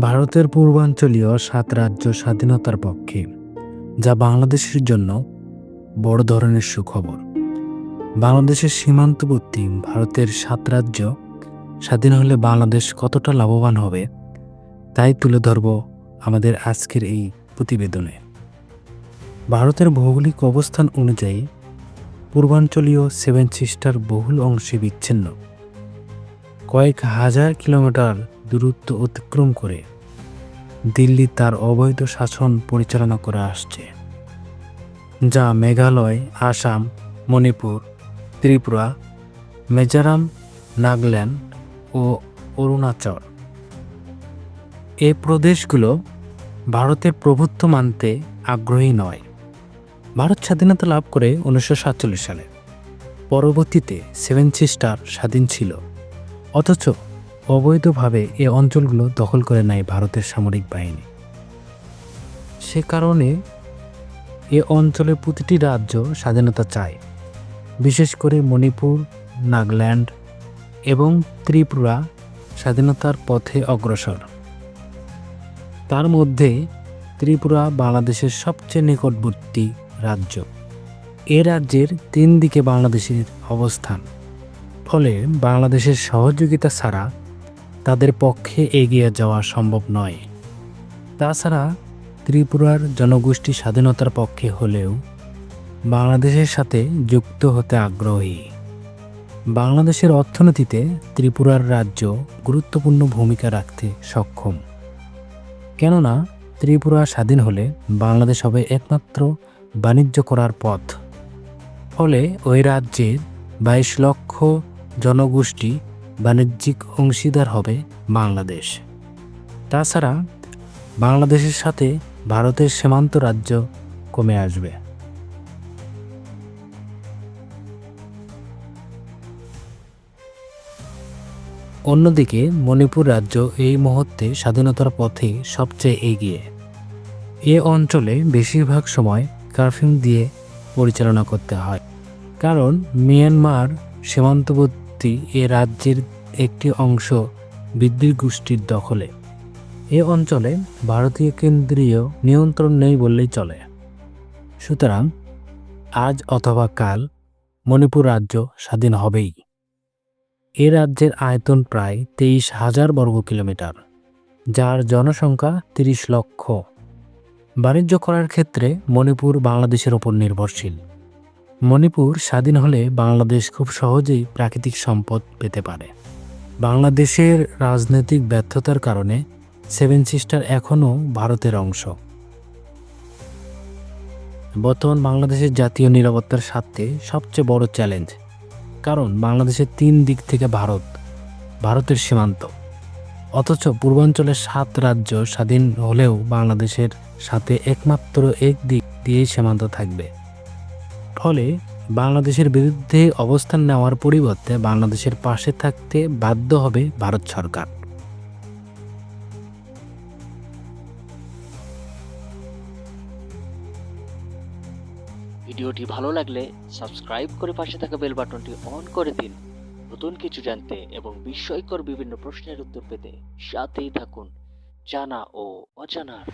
ভারতের পূর্বাঞ্চলীয় সাত রাজ্য স্বাধীনতার পক্ষে, যা বাংলাদেশের জন্য বড় ধরনের সুখবর। বাংলাদেশের সীমান্তবর্তী ভারতের সাত রাজ্য স্বাধীন হলে বাংলাদেশ কতটা লাভবান হবে, তাই তুলে ধরব আমাদের আজকের এই প্রতিবেদনে। ভারতের ভৌগোলিক অবস্থান অনুযায়ী, পূর্বাঞ্চলীয় সেভেন সিস্টার বহুল অংশে বিচ্ছিন্ন। কয়েক হাজার কিলোমিটার দূরত্ব অতিক্রম করে দিল্লি তার অবৈধ শাসন পরিচালনা করে আসছে, যা মেঘালয়, আসাম, মণিপুর, ত্রিপুরা, মিজোরাম, নাগাল্যান্ড ও অরুণাচল। এই প্রদেশগুলো ভারতের প্রভুত্ব মানতে আগ্রহী নয়। ভারত স্বাধীনতা লাভ করে উনিশশো সাতচল্লিশ সালে। পরবর্তীতে সেভেন সিস্টার স্বাধীন ছিল। অথচ অবৈধভাবে এ অঞ্চলগুলো দখল করে নেয় ভারতের সামরিক বাহিনী। সে কারণে এ অঞ্চলের প্রতিটি রাজ্য স্বাধীনতা চায়, বিশেষ করে মণিপুর, নাগাল্যান্ড এবং ত্রিপুরা স্বাধীনতার পথে অগ্রসর। তার মধ্যে ত্রিপুরা বাংলাদেশের সবচেয়ে নিকটবর্তী রাজ্য। এ রাজ্যের তিন দিকে বাংলাদেশের অবস্থান। ফলে বাংলাদেশের সহযোগিতা ছাড়া তাদের পক্ষে এগিয়ে যাওয়া সম্ভব নয়। তাছাড়া ত্রিপুরার জনগোষ্ঠী স্বাধীনতার পক্ষে হলেও বাংলাদেশের সাথে যুক্ত হতে আগ্রহী। বাংলাদেশের অর্থনীতিতে ত্রিপুরার রাজ্য গুরুত্বপূর্ণ ভূমিকা রাখতে সক্ষম। কেননা ত্রিপুরা স্বাধীন হলে বাংলাদেশ হবে একমাত্র বাণিজ্য করার পথ। ফলে ওই রাজ্যের বাইশ লক্ষ জনগোষ্ঠী বাণিজ্যিক অংশীদার হবে বাংলাদেশ। তাছাড়া বাংলাদেশের সাথে ভারতের সীমান্ত রাজ্য কমে আসবে। অন্যদিকে মণিপুর রাজ্য এই মুহূর্তে স্বাধীনতার পথে সবচেয়ে এগিয়ে। এ অঞ্চলে বেশিরভাগ সময় কারফিউ দিয়ে পরিচালনা করতে হয়। কারণ মিয়ানমার সীমান্তবর্তী এ রাজ্যের একটি অংশ বিদ্যুৎ গোষ্ঠীর দখলে। এ অঞ্চলে ভারতীয় কেন্দ্রীয় নিয়ন্ত্রণ নেই বললেই চলে। সুতরাং আজ অথবা কাল মণিপুর রাজ্য স্বাধীন হবেই। এ রাজ্যের আয়তন প্রায় তেইশ হাজার বর্গ কিলোমিটার, যার জনসংখ্যা তিরিশ লক্ষ। বাণিজ্য করার ক্ষেত্রে মণিপুর বাংলাদেশের ওপর নির্ভরশীল। মণিপুর স্বাধীন হলে বাংলাদেশ খুব সহজেই প্রাকৃতিক সম্পদ পেতে পারে। বাংলাদেশের রাজনৈতিক ব্যর্থতার কারণে সেভেন সিস্টার এখনও ভারতের অংশ। বর্তমান বাংলাদেশের জাতীয় নিরাপত্তার স্বার্থে সবচেয়ে বড় চ্যালেঞ্জ, কারণ বাংলাদেশের তিন দিক থেকে ভারত, ভারতের সীমান্ত। অথচ পূর্বাঞ্চলের সাত রাজ্য স্বাধীন হলেও বাংলাদেশের সাথে একমাত্র এক দিক দিয়েই সীমান্ত থাকবে। ফলে বাংলাদেশের বিরুদ্ধে অবস্থান নেওয়ার পরিবর্তে বাংলাদেশের পাশে থাকতে বাধ্য হবে ভারত সরকার। ভিডিওটি ভালো লাগলে সাবস্ক্রাইব করে পাশে থাকা বেল বাটনটি অন করে দিন। নতুন কিছু জানতে এবং বিস্ময়কর বিভিন্ন প্রশ্নের উত্তর পেতে সাথেই থাকুন। জানা ও অজানার।